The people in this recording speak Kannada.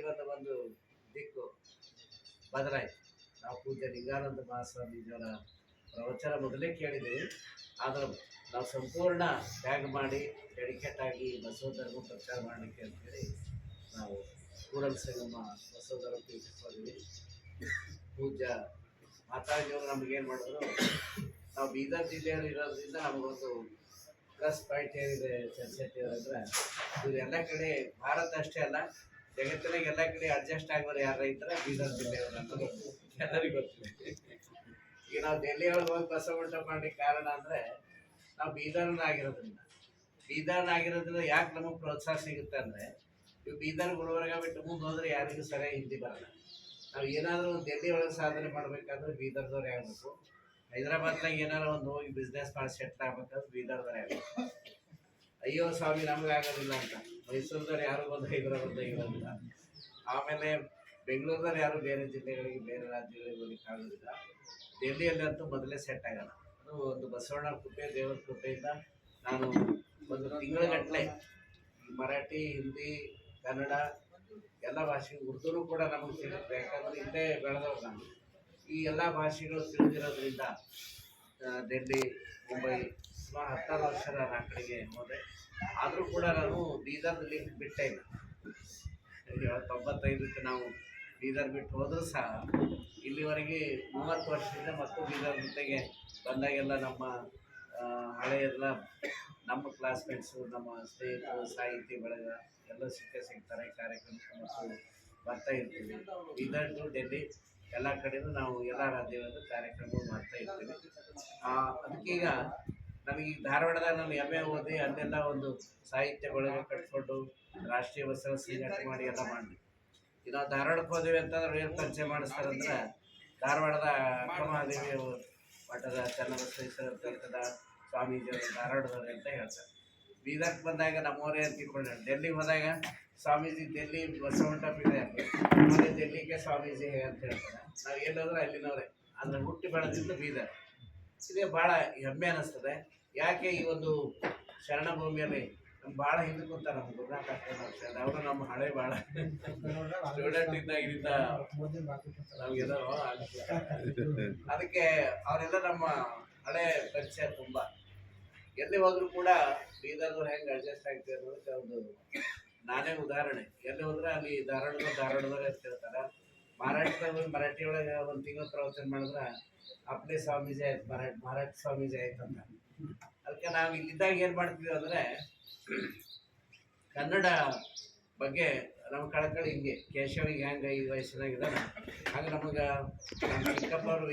ಜೀವನದ ಒಂದು ದಿಕ್ಕು ಬದಲಾಯಿತು. ನಾವು ಪೂಜ್ಯ ಲಿಂಗಾನಂದ ಮಹಾಸ್ವಾಮೀಜಿಯವರ ಪ್ರವಚನ ಮೊದಲೇ ಕೇಳಿದ್ದೀವಿ. ಆದ್ರೆ ನಾವು ಸಂಪೂರ್ಣ ತ್ಯಾಗ ಮಾಡಿ ಡೆಡಿಕೇಟ್ ಆಗಿ ಬಸವ ಧರ್ಮ ಪ್ರಚಾರ ಮಾಡಲಿಕ್ಕೆ ಅಂತೇಳಿ ನಾವು ಕೂಡಲ ಸಂಗಮ ಬಸವ ಧರ್ಮ ಪೀಠಕ್ಕೆ ಪೂಜ್ಯ ಮಾತಾಜಿಯವರು ನಮಗೇನು ಮಾಡಿದ್ರು, ನಾವು ಬೀದರ್ ಜಿಲ್ಲೆಯಲ್ಲಿ ಇರೋದ್ರಿಂದ ನಮಗೊಂದು ಪ್ಲಸ್ ಪಾಯಿಂಟ್ ಏನಿದೆ, ಚರ್ಚೆ ಅಂದರೆ ಇವರೆಲ್ಲ ಕಡೆ ಭಾರತ ಅಷ್ಟೇ ಅಲ್ಲ ಜಗತ್ತಿನಾಗ ಎಲ್ಲ ಕಡೆ ಅಡ್ಜಸ್ಟ್ ಆಗೋರು ಯಾರು ರೈತರ ಬೀದರ್ ಜಿಲ್ಲೆಯವರು ಎಲ್ಲರಿಗೂ ಗೊತ್ತಿದೆ ಈಗ ನಾವು ಡೆಲ್ಲಿ ಒಳಗೆ ಹೋಗಿ ಬಸ ಊಟ ಮಾಡ್ಲಿಕ್ಕೆ ಕಾರಣ ಅಂದರೆ ನಾವು ಬೀದರ್ನ ಆಗಿರೋದ್ರಿಂದ. ಬೀದರ್ನ ಆಗಿರೋದ್ರಿಂದ ಯಾಕೆ ನಮಗೆ ಪ್ರೋತ್ಸಾಹ ಸಿಗುತ್ತೆ ಅಂದರೆ, ಇವು ಬೀದರ್ ಗುಲ್ಬರ್ಗ ಬಿಟ್ಟು ಮುಂದೆ ಹೋದ್ರೆ ಯಾರಿಗೂ ಸರಿಯಾಗಿ ಹಿಂದಿ ಬರಲ್ಲ. ನಾವು ಏನಾದರೂ ಡೆಲ್ಲಿ ಒಳಗೆ ಸಾಧನೆ ಮಾಡಬೇಕಾದ್ರೆ ಬೀದರ್ದವ್ರು ಆಗಬೇಕು. ಹೈದರಾಬಾದ್ನಾಗ ಏನಾರ ಒಂದು ಹೋಗಿ ಬಿಸ್ನೆಸ್ ಮಾಡಿ ಸೆಟ್ಲ್ ಆಗ್ಬೇಕಾದ್ರೆ ಬೀದರ್ದವ್ರು ಆಗಬೇಕು. ಅಯ್ಯೋ ಸ್ವಾಮಿ, ನಮಗೆ ಆಗೋದಿಲ್ಲ ಅಂತ. ಮೈಸೂರದವ್ರು ಯಾರು ಬಂದು ಹೈದರಾಬಾದ್ದಾಗ ಇರೋದಿಲ್ಲ ಆಮೇಲೆ ಬೆಂಗಳೂರ್ದವ್ರು ಯಾರು ಬೇರೆ ಜಿಲ್ಲೆಗಳಿಗೆ, ಬೇರೆ ರಾಜ್ಯಗಳಿಗೆ ಕಾಣೋದಿಲ್ಲ ಆಗೋದಿಲ್ಲ. ಡೆಲ್ಲಿಯಲ್ಲಂತೂ ಮೊದಲೇ ಸೆಟ್ ಆಗೋಲ್ಲ ಅದು ಒಂದು ಬಸವಣ್ಣ ಕೃಪೆ, ದೇವರ ಕೃಪೆಯಿಂದ ನಾನು ಒಂದು ತಿಂಗಳಗಟ್ಟಲೆ ಮರಾಠಿ, ಹಿಂದಿ, ಕನ್ನಡ, ಎಲ್ಲ ಭಾಷೆ ಉರ್ದು ಕೂಡ ನಮಗೆ ಸಿಗುತ್ತೆ. ಯಾಕಂದರೆ ಇಲ್ಲೇ ಬೆಳೆದವ್ರು ನಾನು ಈ ಎಲ್ಲ ಭಾಷೆಗಳು ತಿಳಿದಿರೋದ್ರಿಂದ ಡೆಲ್ಲಿ ಮುಂಬೈ, ಸುಮಾರು ಹತ್ತಾರು ವರ್ಷ ನಾನು ಕಡೆಗೆ ಹೋದೆ. ಆದರೂ ಕೂಡ ನಾನು ಬೀದರ್ನಲ್ಲಿ ಬಿಟ್ಟೇ ಇಲ್ಲ. ತೊಂಬತ್ತೈದಕ್ಕೆ ನಾವು ಬೀದರ್ ಬಿಟ್ಟು ಹೋದರೂ ಸಹ ಇಲ್ಲಿವರೆಗೆ ಮೂವತ್ತು ವರ್ಷದಿಂದ ಮತ್ತು ಬೀದರ್ ಜೊತೆಗೆ ಬಂದಾಗೆಲ್ಲ ನಮ್ಮ ಹಳೆಯೆಲ್ಲ ನಮ್ಮ ಕ್ಲಾಸ್ಮೇಟ್ಸು ನಮ್ಮ ಸ್ನೇಹಿತರು, ಸಾಹಿತಿ, ಬಳಗ ಎಲ್ಲ ಸಿಕ್ಕೇ ಸಿಗ್ತಾರೆ ಕಾರ್ಯಕ್ರಮಕ್ಕೆ. ಮತ್ತು ಬರ್ತಾ ಇರ್ತೀವಿ. ಬೀದರ್ ಟು ಡೆಲ್ಲಿ ಎಲ್ಲ ಕಡೆನೂ ನಾವು ಎಲ್ಲ ರಾಜ್ಯಗಳಲ್ಲೂ ಕಾರ್ಯಕ್ರಮ ಮಾಡ್ತಾ ಇರ್ತೀವಿ. ಅದಕ್ಕೀಗ ನಮಗೆ ಈ ಧಾರವಾಡದಾಗ ನಾನು ಎಂ ಎ ಓದಿ ಅಲ್ಲೆಲ್ಲ ಒಂದು ಸಾಹಿತ್ಯ ಒಳಗೆ ಕಟ್ಕೊಂಡು ರಾಷ್ಟ್ರೀಯ ಬಸವ ಸಂಘಟನೆ ಮಾಡಿ ಎಲ್ಲ ಮಾಡಿ ಈಗ ನಾವು ಧಾರವಾಡಕ್ಕೆ ಹೋದ್ವಿ ಅಂತಂದ್ರೆ ಏನು ಪರಿಚಯ ಮಾಡಿಸ್ತಾರಂದ್ರೆ ಧಾರವಾಡದ ಅಕ್ಕಮಹಾದೇವಿ ಮಠದ ಚನ್ನಬಸವೇಶ್ವರ ಸ್ವಾಮೀಜಿಯವರು ಧಾರವಾಡದವರು ಅಂತ ಹೇಳ್ತಾರೆ. ಬೀದರ್ಗೆ ಬಂದಾಗ ನಮ್ಮವರೇ ಅಂತ ತಿಳ್ಕೊಂಡ್ರೆ. ಡೆಲ್ಲಿಗೆ ಹೋದಾಗ ಸ್ವಾಮೀಜಿ ಡೆಲ್ಲಿ ಬಸವಣ್ಣ ಇದೆ ಅಂತ. ಡೆಲ್ಲಿಗೆ ಸ್ವಾಮೀಜಿ ಅಂತ ಹೇಳ್ತಾರೆ. ನಾವು ಎಲ್ಲೋದ್ರೆ ಅಲ್ಲಿನವ್ರೆ. ಅಂದ್ರೆ ಹುಟ್ಟಿ ಬೆಳೆದಿದ್ದು ಬೀದರ್. ಇದೇ ಭಾಳ ಹೆಮ್ಮೆ ಅನ್ನಿಸ್ತದೆ ಯಾಕೆ ಈ ಒಂದು ಶರಣ ಭೂಮಿಯಲ್ಲಿ ಭಾಳ ಹಿಂದೆ ಕುಂತ ನಮ್ಮ ಗುರುನಾಥ ಅವರು ನಮ್ಮ ಹಳೆ ಭಾಳ ಸ್ಟೂಡೆಂಟ್ ಇದ್ದಾಗ ಇದ್ದ ನಮಗೆಲ್ಲ ಅದಕ್ಕೆ ಅವರೆಲ್ಲ ನಮ್ಮ ಹಳೆ ಪರಿಚಯ ತುಂಬ. ಎಲ್ಲಿ ಹೋದ್ರು ಕೂಡ ಬೀದರ್ದವ್ರು ಹೆಂಗೆ ಅಡ್ಜಸ್ಟ್ ಆಗ್ತದೆ ಅನ್ನೋದಕ್ಕೆ ಒಂದು ನಾನೇ ಉದಾಹರಣೆ. ಎಲ್ಲಿ ಹೋದ್ರೆ ಅಲ್ಲಿ ಧಾರವಾಡದ ಧಾರವಾಡದವ್ರು ಅಂತ ಹೇಳ್ತಾರೆ. ಮರಾಠದಾಗ ಮರಾಠಿ ಒಳಗೆ ಒಂದು ತಿಂಗಳ ಪ್ರವಚನ ಮಾಡಿದ್ರೆ ಅಪ್ಲೆ ಸ್ವಾಮೀಜಿ ಆಯ್ತು, ಮರಾಠ ಮರಾಠ ಸ್ವಾಮೀಜಿ ಆಯ್ತು ಅಂತ. ಅದಕ್ಕೆ ನಾವು ಇಲ್ಲಿದ್ದಾಗ ಏನು ಮಾಡ್ತೀವಿ ಅಂದರೆ, ಕನ್ನಡ ಬಗ್ಗೆ ನಮ್ಮ ಕಳಕಳಿ ಹಿಂಗೆ, ಕೇಶವಿಗೆ ಹೆಂಗೆ ಈ ವಯಸ್ಸಿನಾಗಿದ್ದಾನೆ ಹಾಗೆ ನಮಗೆ ಚಿಕ್ಕಪ್ಪ ಅವರು